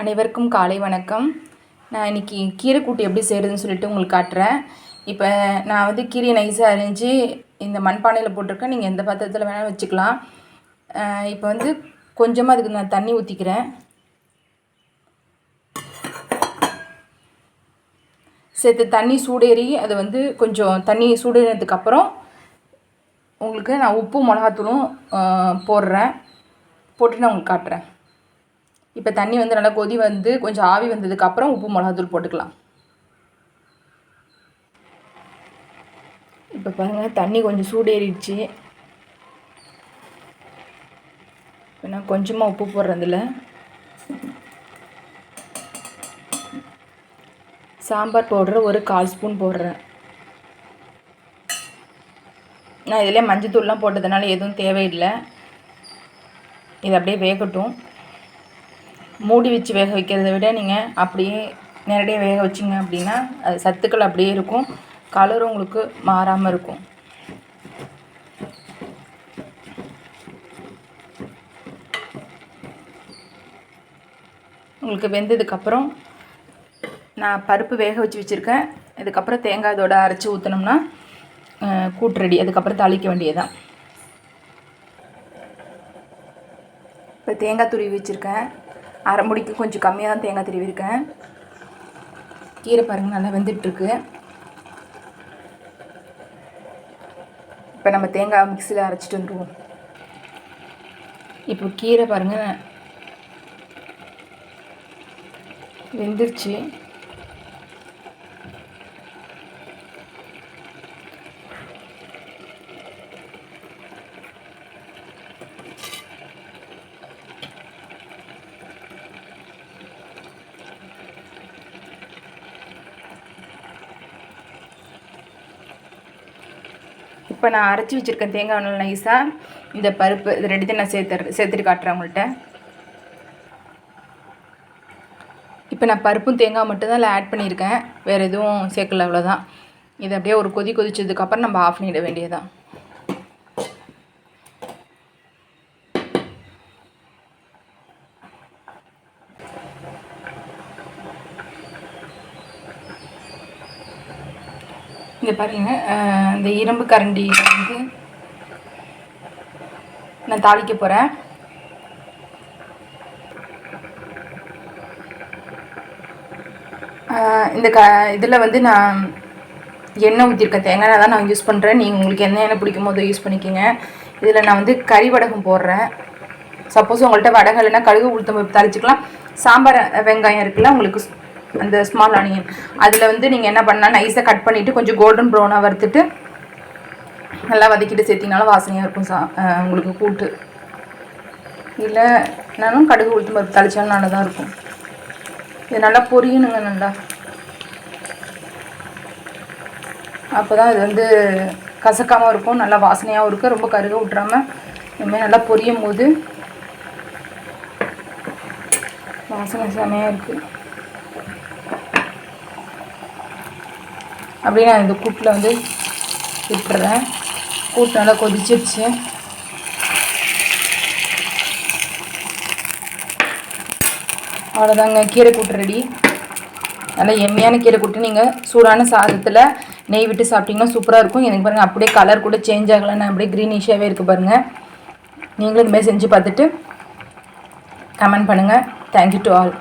அனைவருக்கும் காலை வணக்கம். நான் இன்றைக்கி கீரைக்கூட்டு எப்படி செய்கிறதுன்னு சொல்லிட்டு உங்களுக்கு காட்டுறேன். இப்போ நான் வந்து கீரையை நைஸாக அரிஞ்சு இந்த மண்பானையில் போட்டிருக்கேன். நீங்கள் எந்த பாத்திரத்தில் வேணாலும் வச்சுக்கலாம். இப்போ வந்து கொஞ்சமாக அதுக்கு நான் தண்ணி ஊற்றிக்கிறேன் சேர்த்து தண்ணி சூடேறி அது வந்து கொஞ்சம் தண்ணி சூடேறினதுக்கப்புறம் உங்களுக்கு நான் உப்பு மிளகாத்தூளும் போடுறேன். போட்டு நான் உங்களுக்கு காட்டுறேன். இப்போ தண்ணி வந்து நல்லா கொதி வந்து கொஞ்சம் ஆவி வந்ததுக்கப்புறம் உப்பு மிளகாத்தூள் போட்டுக்கலாம். இப்போ பாருங்கள் தண்ணி கொஞ்சம் சூடேறிடுச்சு. இப்போ நான் கொஞ்சமாக உப்பு போடுறதில்ல சாம்பார் பவுடர் ஒரு கால் ஸ்பூன் போடுறேன். நான் இதில் மஞ்சத்தூள்லாம் போட்டதுனால எதுவும் தேவையில்லை. இது அப்படியே வேகட்டும். மூடி வச்சு வேக வைக்கிறத விட நீங்கள் அப்படியே நேரடியாக வேக வச்சிங்க அப்படின்னா அது சத்துக்கள் அப்படியே இருக்கும். கலரும் உங்களுக்கு மாறாமல் இருக்கும். உங்களுக்கு வெந்ததுக்கப்புறம் நான் பருப்பு வேக வச்சு வச்சுருக்கேன். இதுக்கப்புறம் தேங்காய் இதோட அரைச்சி ஊற்றினோம்னா கூட்டு ரெடி அதுக்கப்புறம் தாளிக்க வேண்டியதுதான். இப்போ தேங்காய் துருவி வச்சுருக்கேன். அரை முடிக்கு கொஞ்சம் கம்மியாக தான் தேங்காய் துருவிருக்கேன் கீரை பாருங்கள் நல்லா வெந்துட்டுருக்கு. இப்போ நம்ம தேங்காய் மிக்சியில் அரைச்சிட்டு வந்துடுவோம் இப்போ கீரை பாருங்கள் வெந்துருச்சு. இப்போ நான் அரைச்சி வச்சுருக்கேன் தேங்காய் எண்ணெய் நைஸாக இந்த பருப்பு இது ரெண்டுத்தையும் நான் சேர்த்து சேர்த்துட்டு காட்டுறேன் உங்கள்கிட்ட இப்போ நான் பருப்பும் தேங்காய் மட்டும்தான் இல்லை ஆட் பண்ணியிருக்கேன். வேறு எதுவும் சேர்க்கல அவ்வளோதான் இது அப்படியே ஒரு கொதி கொதிச்சதுக்கப்புறம் நம்ம ஆஃப் பண்ணிட வேண்டியதுதான். இந்த பாருங்க இந்த இரும்பு கரண்டி வந்து நான் தாளிக்க போகிறேன் இந்த க இதில் வந்து நான் எண்ணெய் ஊற்றிருக்கேன் தேங்காய் தான் நான் யூஸ் பண்ணுறேன் நீங்கள் உங்களுக்கு என்ன எண்ணெய் பிடிக்குமோ அதை யூஸ் பண்ணிக்கோங்க. இதில் நான் வந்து கறி வடகம் போடுறேன். சப்போஸ் உங்கள்கிட்ட வடகம் இல்லைன்னா கழுகு உளுத்தம் பருப்பு தாளிச்சிக்கலாம். சாம்பார் வெங்காயம் இருக்குல்ல உங்களுக்கு அந்த ஸ்மால் ஆனியன் அதில் வந்து நீங்கள் என்ன பண்ணால் நைஸாக கட் பண்ணிவிட்டு கொஞ்சம் கோல்டன் ப்ரௌனாக வறுத்துட்டு நல்லா வதக்கிட்டு சேர்த்திங்கனாலும் வாசனையாக இருக்கும் சா உங்களுக்கு கூட்டு. இல்லை நானும் கடுகு உளுத்து பருப்பு தளிச்சாலும் நல்லா தான் இருக்கும். இது நல்லா பொரியணுங்க நல்லா. அப்போ தான் இது வந்து கசக்காமல் இருக்கும் நல்லா வாசனையாகவும் இருக்கும் ரொம்ப கருக விட்டுறாமல் இனிமேல் நல்லா பொரியும் போது வாசனை செமையாக இருக்குது அப்படியே நான் இந்த கூட்டில் வந்து விட்டுறேன். கூட்டு நல்லா கொதிச்சிருச்சு. அவ்வளோதாங்க கீரை கூட்டு ரெடி. நல்லா எம்மையான கீரை கூட்டு. நீங்கள் சூடான சாதத்தில் நெய் விட்டு சாப்பிட்டிங்கன்னா சூப்பராக இருக்கும். எனக்கு பாருங்கள் அப்படியே கலர் கூட சேஞ்ச் ஆகலைன்னா அப்படியே க்ரீனிஷாகவே இருக்குது பாருங்கள் நீங்களும் இதுமாதிரி செஞ்சு பார்த்துட்டு கமெண்ட் பண்ணுங்கள் தேங்க்யூ டு ஆல்